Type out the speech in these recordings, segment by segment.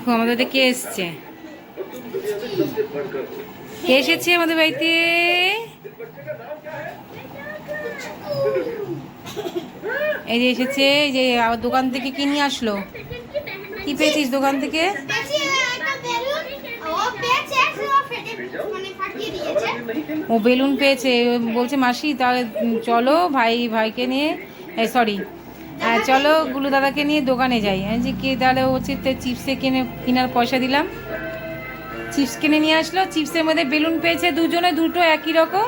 দেখো, আমাদের বাড়িতে কে এসছে? কে এসেছে আমাদের বাড়িতে? এই যে এসেছে যে দোকান থেকে কি নিয়ে আসলো? কি পেয়েছিস দোকান থেকে? ও বেলুন পেয়েছে বলছে, মাসি, তাহলে চলো ভাই, ভাইকে নিয়ে সরি চলো গুলু দাদাকে নিয়ে দোকানে যাই। আমি যে কে তাহলে হচ্ছে চিপসে কিনে কেনার পয়সা দিলাম। চিপস কিনে নিয়ে আসলো। চিপসের মধ্যে বেলুন পেয়েছে দুজনে দুটো একই রকম।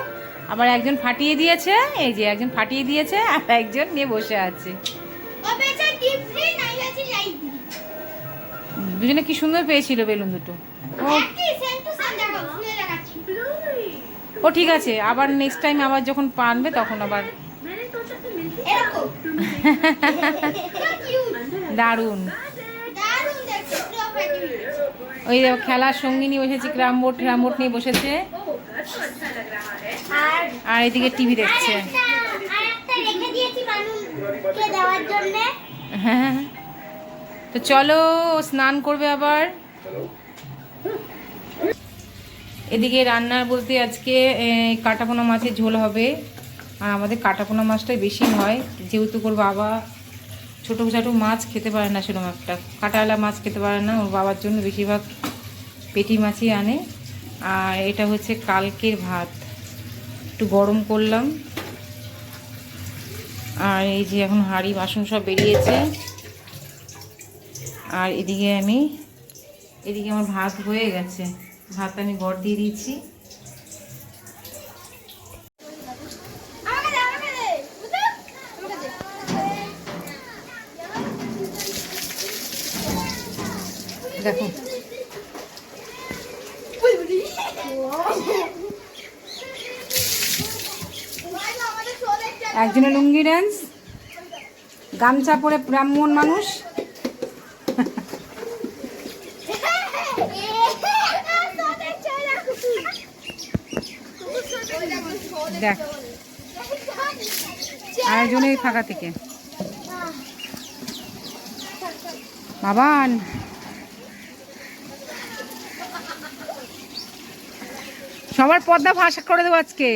আবার একজন ফাটিয়ে দিয়েছে এই যে একজন ফাটিয়ে দিয়েছে আর একজন নিয়ে বসে আছে। দুজনে কি সুন্দর পেয়েছিল বেলুন দুটো। ও ও ঠিক আছে আবার নেক্সট টাইম আবার যখন পানবে তখন আবার দারুণ। ওই খেলার সঙ্গী নিয়ে বসেছে ক্রাম বোর্ড ক্রাম বোর্ড নিয়ে বসেছে। আর এদিকে টিভি দেখছে। হ্যাঁ তো চলো স্নান করবে আবার। এদিকে রান্নার বলতে আজকে কাটাপোনা মাছের ঝোল হবে। আর আমাদের কাটাপোনা মাছটাই বেশি হয় যেহেতু ওর বাবা ছোটো ছোটো মাছ খেতে পারে না সেরকম একটা। কাটাওয়ালা মাছ খেতে পারে না, ওর বাবার জন্য বেশিরভাগ পেটি মাছই আনে। আর এটা হচ্ছে কালকের ভাত। একটু গরম করলাম। আর এই যে এখন হাঁড়ি বাসন সব বেরিয়েছে। আর এদিকে আমি, এদিকে আমার ভাত হয়ে গেছে। ভাত আমি গড় দিয়ে দিয়েছি আমাকে দে আমাকে দে বুঝছ আমাকে দে দেখো। একজনের লুঙ্গি ড্যান্স গামছা পরে ব্রাহ্মণ মানুষ। দেখ আরেকজনের ফাঁকা থেকে। বাবান। সবার পর্দা ফাঁস করে দেবো আজকে।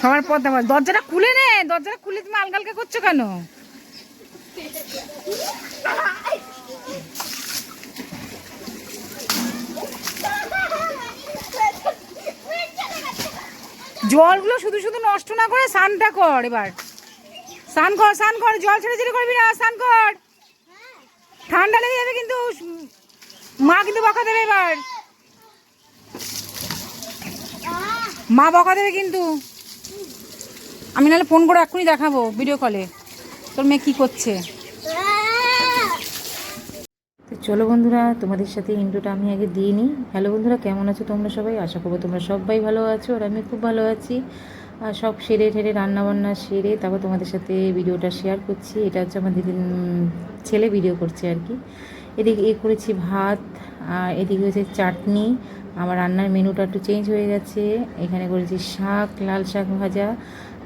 সবার পর্দা দরজাটা খুলে নে, দরজাটা খুলে তুমি আলগালকা করছ কেন? জলগুলো শুধু শুধু নষ্ট না করে স্নানটা কর এবার। স্নান কর স্নান কর, জল ছেড়ে ছেড়ে করবি না, স্নান কর। ঠান্ডা লেগে যাবে কিন্তু, মা কিন্তু বকা দেবে এবার। মা বকা দেবে কিন্তু। আমি নাহলে ফোন করে এক্ষুনি দেখাবো ভিডিও কলে তোর মেয়ে কী করছে? তো চলো বন্ধুরা, তোমাদের সাথে ইন্ট্রোটা আমি আগে দিয়ে নিই। হ্যালো বন্ধুরা, কেমন আছো তোমরা সবাই? আশা করব তোমরা সবাই ভালো আছো আর আমি খুব ভালো আছি। আর সব সেরে ঠেরে রান্নাবান্না সেরে তারপর তোমাদের সাথে ভিডিওটা শেয়ার করছি। এটা হচ্ছে আমার দিদির ছেলে ভিডিও করছে আর কি। এদিকে এ করেছি ভাত, আর এদিকে হচ্ছে চাটনি। আমার রান্নার মেনুটা একটু চেঞ্জ হয়ে গেছে। এখানে করেছি শাক, লাল শাক ভাজা,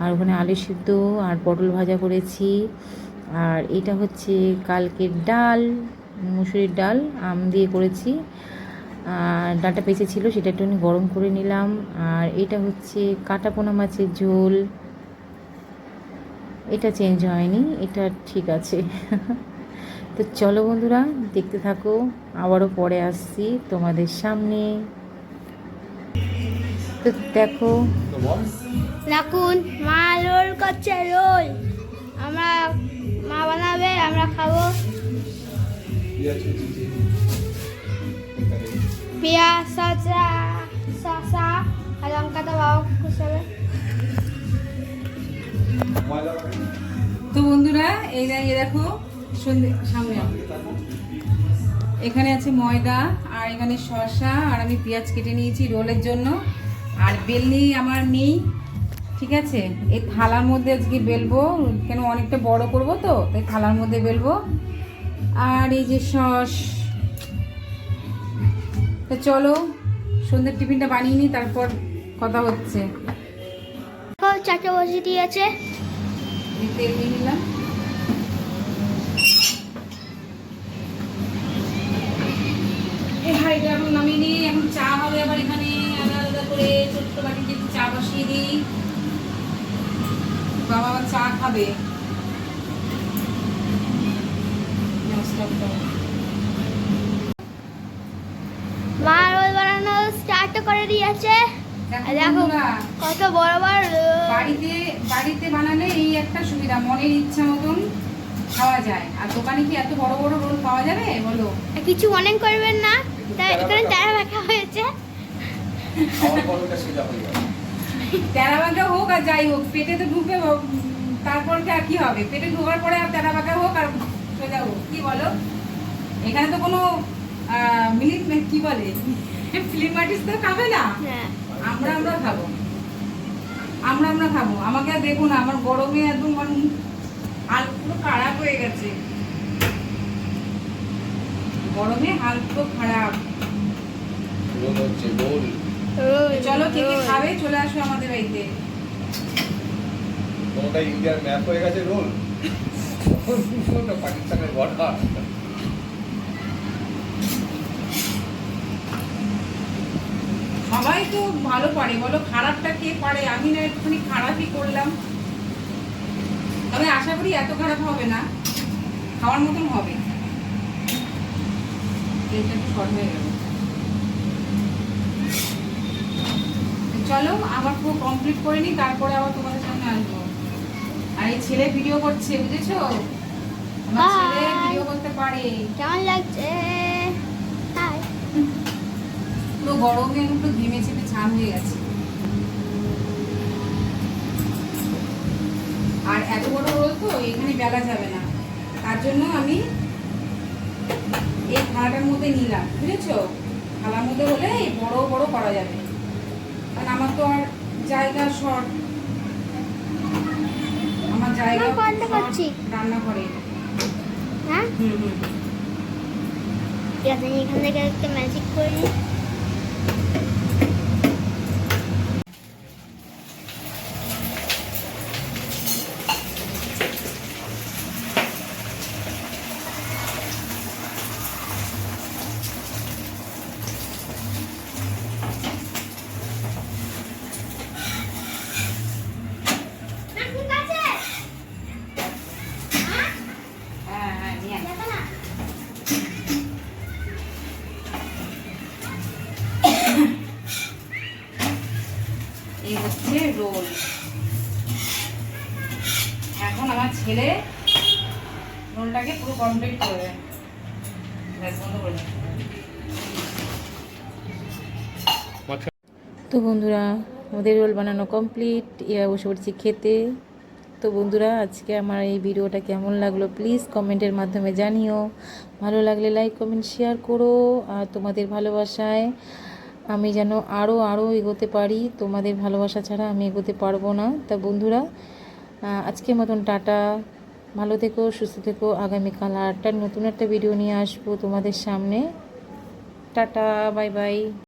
আর ওখানে আলু সিদ্ধ আর পটল ভাজা করেছি। আর এটা হচ্ছে কালকের ডাল, মুসুরির ডাল, আম দিয়ে করেছি। আর ডালটা পেঁচে ছিল, সেটা একটু গরম করে নিলাম। আর এটা হচ্ছে কাটাপোনা মাছের ঝোল। এটা চেঞ্জ হয়নি, এটা ঠিক আছে। তো চলো বন্ধুরা দেখতে থাকো আবারও পরে আসছি তোমাদের সামনে। তো দেখো রাখুন মা রোল করছে রোল। আমরা মা বানাবে আমরা খাব। পেঁয়াজ শসা শসা আর লঙ্কাটা বাবা কুচাবে তো বন্ধুরা এই দেখো সামনে এখানে আছে ময়দা আর এখানে শসা আর আমি পেঁয়াজ কেটে নিয়েছি রোলের জন্য। আর বেলনি আমার নেই ঠিক আছে? এই থালার মধ্যে আজকে বেলবো কেন অনেকটা বড় করব তো তাই থালার মধ্যে বেলবো। আর এই যে সস তো চলো সন্ধ্যের টিফিনটা বানিয়ে নিই তারপর কথা হচ্ছে। চারটে বসে দিয়েছে। তেল নিয়ে নিলাম। এটা এখন নামিয়ে নিই এখন চা হবে আবার এখানে আলাদা আলাদা করে ছোট্ট বাটিতে একটু চা বসিয়ে দিই। বাবা আবার চা খাবে। মা রোল বানানো স্টার্ট করে দিয়েছে। দেখো কত বড় বড় বাড়িতে বাড়িতে বানালে এই একটা সুবিধা মনের ইচ্ছা মতন খাওয়া যায়। আর দোকানে কি এত বড় বড় রোল পাওয়া যাবে? বলো। কিছু মনে করবেন না হয়েছে। তেরা বাঁকা হোক আর যাই হোক পেটে তো তারপর কি আর কি হবে? পেটে ঢোকার পরে আর তেরা বাঁকা হোক আর সোজা হোক কি বলো? এখানে তো কোনো মিলিট কি বলে? ফিল্ম আর্টিস্ট তো খাবে না। হ্যাঁ। আমরা আমরা খাব। আমরা আমরা খাব। আমাকে আর দেখো আমার গরমে একদম আমার মুখ পুরো খারাপ হয়ে গেছে। গরমে হাল পুরো খারাপ। চলো কে কে খাবে চলে আসো আমাদের বাড়িতে। কোনটা ইন্ডিয়ার ম্যাপ হয়ে গেছে রোল কোনটা পাকিস্তানের বর্ডার সবাই তো ভালো পারে বলো খারাপটা কে পারে? আমি না একটুখানি খারাপই করলাম। তবে আশা করি এত খারাপ হবে না। খাওয়ার মতন হবে। তেলটা একটু শর্ট হয়ে গেল। চলো আবার পুরো কমপ্লিট করে নিই তারপরে আবার তোমাদের সামনে আসব। আর এই ছেলে ভিডিও করছে বুঝেছ? আমার ছেলে ভিডিও করতে পারে। কেমন লাগছে? হাই পুরো গরমে পুরো ঘেমে চেপে ছান হয়ে গেছে। আর এত বড় রোল তো এখানে বেলা যাবে না। তার জন্য আমি এই থালাটার মধ্যে নিলাম বুঝেছ? থালার মধ্যে হলে এই বড় বড় করা যাবে। কারণ আমার তো আর জায়গা শর্ট। আমার জায়গা রান্না করে রান্নাঘরে। হ্যাঁ? হুম হুম এখান থেকে একটা ম্যাজিক করে এখন রোলটাকে পুরো কমপ্লিট করে। তো বন্ধুরা, আমাদের রোল বানানো কমপ্লিট এবার বসে পড়ছি খেতে। তো বন্ধুরা, আজকে আমার এই ভিডিওটা কেমন লাগল প্লিজ কমেন্টের মাধ্যমে জানিও। ভালো লাগলে লাইক কমেন্ট শেয়ার করো। আর তোমাদের ভালোবাসায় আমি যেন আরও আরও এগোতে পারি। তোমাদের ভালোবাসা ছাড়া আমি এগোতে পারব না। তা বন্ধুরা আজকের মতন টাটা। ভালো থেকো, সুস্থ থেকো। আগামীকাল একটা নতুন একটা ভিডিও নিয়ে আসব তোমাদের সামনে। Tata bye bye